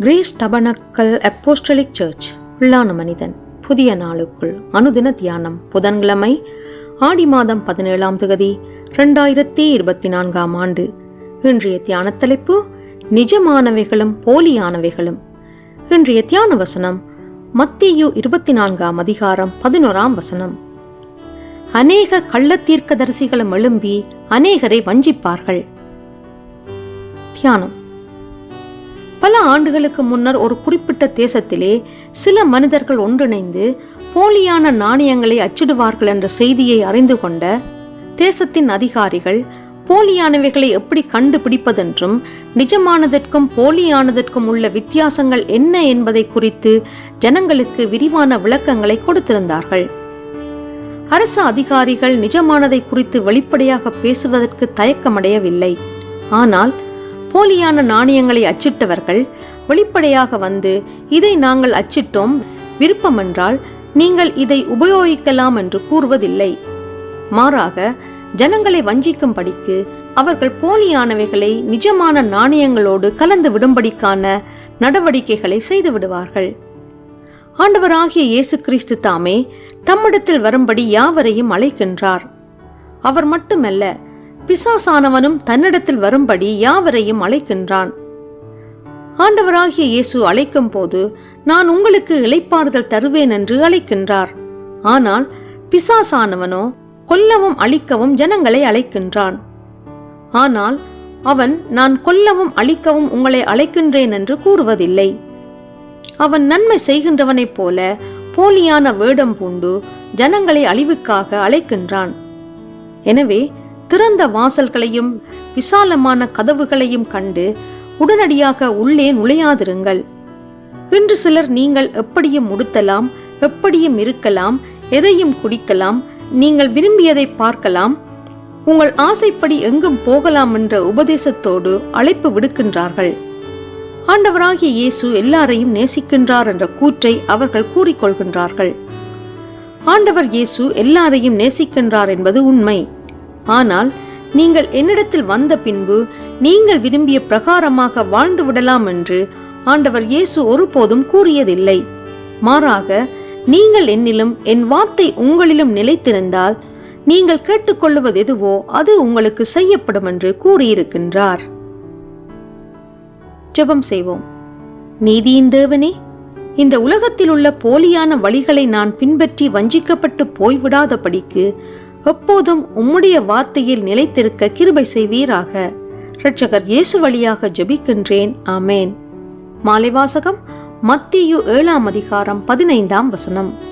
Grace tabernacle apostolic search உள்ளான மனிதன் புதிய நாளுக்குள் அனுதின தியானம் புதன்கிழமை ஆடி மாதம் பதினேழாம் தொகுதி ரெண்டாயிரத்தி இருபத்தி நான்காம் ஆண்டு. இன்றைய தியான தலைப்பு நிஜமானவைகளும் போலியானவைகளும். இன்றைய தியான வசனம் மத்தியு இருபத்தி நான்காம் அதிகாரம் பதினோராம் வசனம். அநேக கள்ளத்தீர்க்கதரிசிகளும் எழும்பி அநேகரை வஞ்சிப்பார்கள். தியானம். பல ஆண்டுகளுக்கு முன்னர் ஒரு குறிப்பிட்ட தேசத்திலே சில மனிதர்கள் ஒன்றிணைந்து போலியான நாணயங்களை அச்சிடுவார்கள் என்ற செய்தியை அறிந்து கொண்ட தேசத்தின் அதிகாரிகள் போலியானவைகளை எப்படி கண்டுபிடிப்பதென்றும் நிஜமானதற்கும் போலியானதற்கும் உள்ள வித்தியாசங்கள் என்ன என்பதை குறித்து ஜனங்களுக்கு விரிவான விளக்கங்களை கொடுத்திருந்தார்கள். அரசு அதிகாரிகள் நிஜமானதை குறித்து வெளிப்படையாக பேசுவதற்கு தயக்கமடையவில்லை. ஆனால் போலியான நாணயங்களை அச்சிட்டவர்கள் வெளிப்படையாக வந்து இதை நாங்கள் அச்சிட்டோம். விருப்பமென்றால் நீங்கள் இதை உபயோகிக்கலாம் என்று கூறுவதில்லை. மாறாக ஜனங்களை வஞ்சிக்கும்படிக்கு அவர்கள் போலியானவைகளை நிஜமான நாணயங்களோடு கலந்து விடும்படிக்கான நடவடிக்கைகளை செய்து விடுவார்கள். ஆண்டவராகிய இயேசு கிறிஸ்து தாமே தம்மிடத்தில் வரும்படி யாவரையும் அழைக்கின்றார். அவர் மட்டுமல்ல பிசாசானவனும் தன்னிடத்தில் வரும்படி யாவரையும் அழைக்கின்றான். ஆண்டவராகிய இயேசு அழைக்கும் போது நான் உங்களுக்கு இளைப்பாறுதல் தருவேன் என்று அழைக்கின்றார். ஆனால் பிசாசானவனோ கொல்லவும் அழிக்கவும் ஜனங்களை அழைக்கின்றான். ஆனால் அவன் நான் கொல்லவும் அழிக்கவும் உங்களை அழைக்கின்றேன் என்று கூறுவதில்லை. அவன் நன்மை செய்கின்றவனைப் போல போலியான வேடம் பூண்டு ஜனங்களை அழிவுக்காக அழைக்கின்றான். எனவே திறந்த வாசல்களையும் விசாலமான கதவுகளையும் கண்டு உடனடியாக உள்ளே நுழையாதிருங்கள். இன்று சிலர் நீங்கள் எப்படியும் உடுத்தலாம் எப்படியும் இருக்கலாம் எதையும் குடிக்கலாம் நீங்கள் விரும்பியதை பார்க்கலாம் உங்கள் ஆசைப்படி எங்கும் போகலாம் என்ற உபதேசத்தோடு அழைப்பு விடுக்கின்றார்கள். ஆண்டவராகிய இயேசு எல்லாரையும் நேசிக்கின்றார் என்ற கூற்றை அவர்கள் கூறிக்கொள்கின்றார்கள். ஆண்டவர் இயேசு எல்லாரையும் நேசிக்கின்றார் என்பது உண்மை. ஆனால் நீங்கள் என்னிடத்தில் வந்த பின்பு நீங்கள் விரும்பிய பிரகாரமாக வாழ்ந்து விடலாம் என்று ஆண்டவர் இயேசு ஒருபோதும் கூறியதில்லை. மாறாக நீங்கள் என்னிலும் என் வார்த்தை உங்களிலும் நிலைத்திருந்தால் நீங்கள் கேட்டுக்கொள்வது எதுவோ அது உங்களுக்கு செய்யப்படும் என்று கூறியிருக்கின்றார். ஜெபம் செய்வோம். நீதியின் தேவனே இந்த உலகத்தில் உள்ள போலியான வழிகளை நான் பின்பற்றி வஞ்சிக்கப்பட்டு போய்விடாதபடிக்கு எப்போதும் உம்முடைய வார்த்தையில் நிலைத்திருக்க கிருபை செய்வீராக. இரட்சகர் இயேசு வழியாக ஜெபிக்கின்றேன். ஆமேன். மாலைவாசகம் மத்தியு ஏழாம் அதிகாரம் பதினைந்தாம் வசனம்.